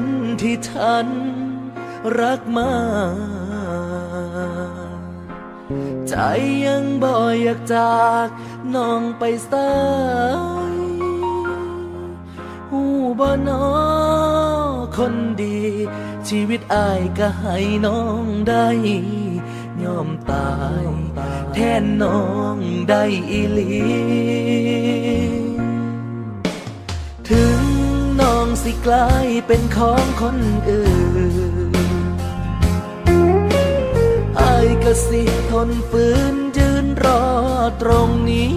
คนที่ฉันรักมากใจยังบ่อยากจากน้องไปสายหูบ่นอคนดี ชีวิตอายก็ให้น้องได้ยอมตาย แทนน้องได้อีหลีถึง สิกลายเป็นของคนอื่นอายก็สิทนฝืนยืนรอตรงนี้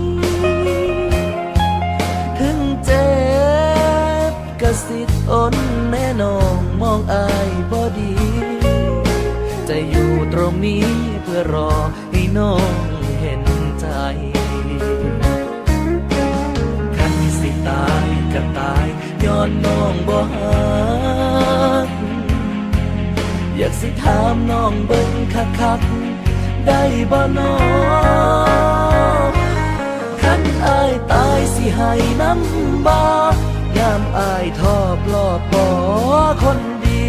ถึงเจ็บก็สิทนแน่นองมองอายบอดี จะอยู่ตรงนี้เพื่อรอให้น้องเห็นใจ อนน้องบ่ฮักอยากสิถามน้องเบิ่งคักๆได้บ่น้องคันอายตายสิให้น้ำบ่ยามอายทอบลอบบ่คนดี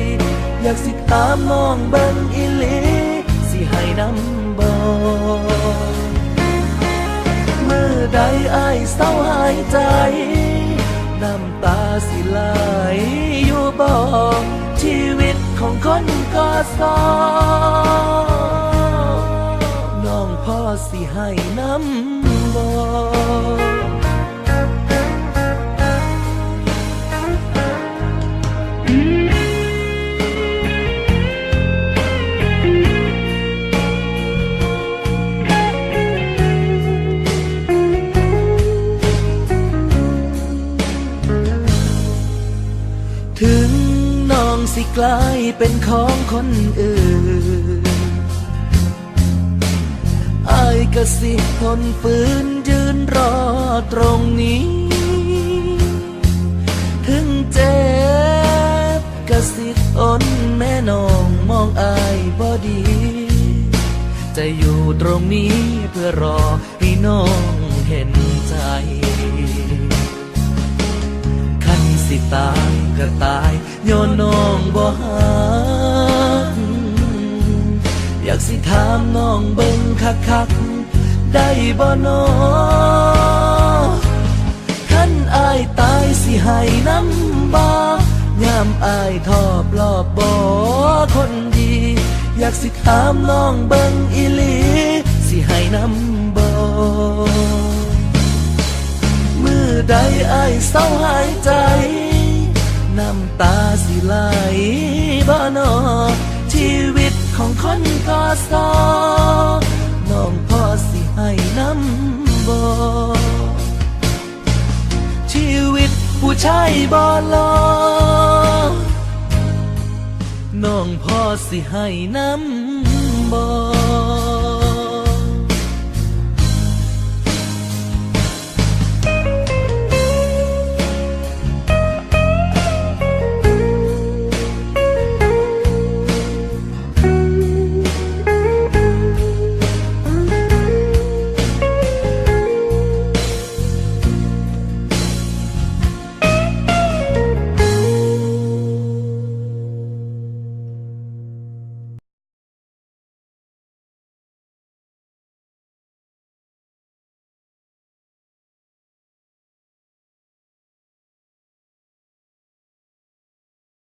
อยากสิถามน้องเบิ่งอีหลีสิให้น้ำบ่เมื่อใดอายเศร้าหายใจ ไหลอยู่บ่ชีวิตของคนก็สอน้องพ่อสิให้น้ำบ่ กลายเป็นของคนอื่นอายก็สิทนฝืนยืนรอตรงนี้ ถึงเจ็บก็สิทนแม่น้องมองอายบอดี จะอยู่ตรงนี้เพื่อรอให้น้องเห็นใจ คันสิตาย ก็ตายย้อนน้องบ่ฮักอยากสิถามน้องเบิ่งคักๆได้บ่น้อคันอายตายสิให้น้ำบ่ยามอายทอบรอบบ่คนดี อยากสิถามน้องเบิ่งอีหลีสิให้น้ำบ่มือใดอายเศร้าหายใจำตาสิไหลบ่นอชีวิตของคนก็สอน้องพ่อสิให้น้ำบ่ชีวิตผู้ชายบ่รอน้องพ่อสิให้น้ำบ่